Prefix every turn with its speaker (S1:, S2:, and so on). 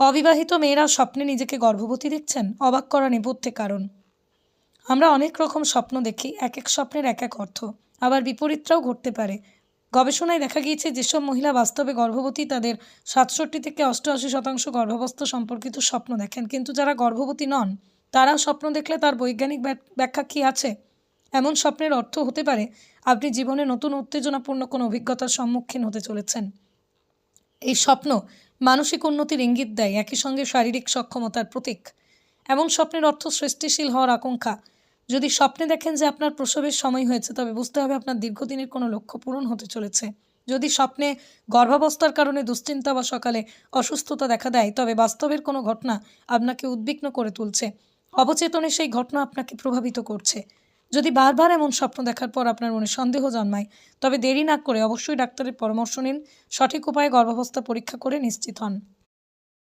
S1: অবিবাহিত মেয়েরা স্বপ্নে নিজেকে গর্ভবতী দেখছেন? অবাক করা নেপথ্যে কারণ। আমরা অনেক রকম স্বপ্ন দেখি, এক এক স্বপ্নের এক এক অর্থ। আবার বিপরীতটাও ঘটতে পারে। গবেষণায় দেখা গিয়েছে, যেসব মহিলা বাস্তবে গর্ভবতী, তাদের সাতষট্টি থেকে অষ্টআশি শতাংশ গর্ভাবস্থা সম্পর্কিত স্বপ্ন দেখেন। কিন্তু যারা গর্ভবতী নন তারা স্বপ্ন দেখলে তার বৈজ্ঞানিক ব্যাখ্যা কী আছে? এমন স্বপ্নের অর্থ হতে পারে, আপনি জীবনে নতুন উত্তেজনাপূর্ণ কোনো অভিজ্ঞতার সম্মুখীন হতে চলেছেন। এই স্বপ্ন মানসিক উন্নতির ইঙ্গিত দেয় একই সঙ্গে শারীরিক সক্ষমতার প্রতীক। এমন স্বপ্নের অর্থ সৃষ্টিশীল হওয়ার আকাঙ্ক্ষা। যদি স্বপ্নে দেখেন যে আপনার প্রসবের সময় হয়েছে, তবে বুঝতে হবে আপনার দীর্ঘদিনের কোনো লক্ষ্য পূরণ হতে চলেছে। যদি স্বপ্নে গর্ভাবস্থার কারণে দুশ্চিন্তা বা সকালে অসুস্থতা দেখা দেয়, তবে বাস্তবের কোনো ঘটনা আপনাকে উদ্বিগ্ন করে তুলছে। অবচেতনে সেই ঘটনা আপনাকে প্রভাবিত করছে। যদি বারবার এমন স্বপ্ন দেখার পর আপনার মনে সন্দেহ জন্মায়, তবে দেরি না করে অবশ্যই ডাক্তারের পরামর্শ নিন, সঠিক উপায়ে গর্ভাবস্থা পরীক্ষা করে নিশ্চিত হন।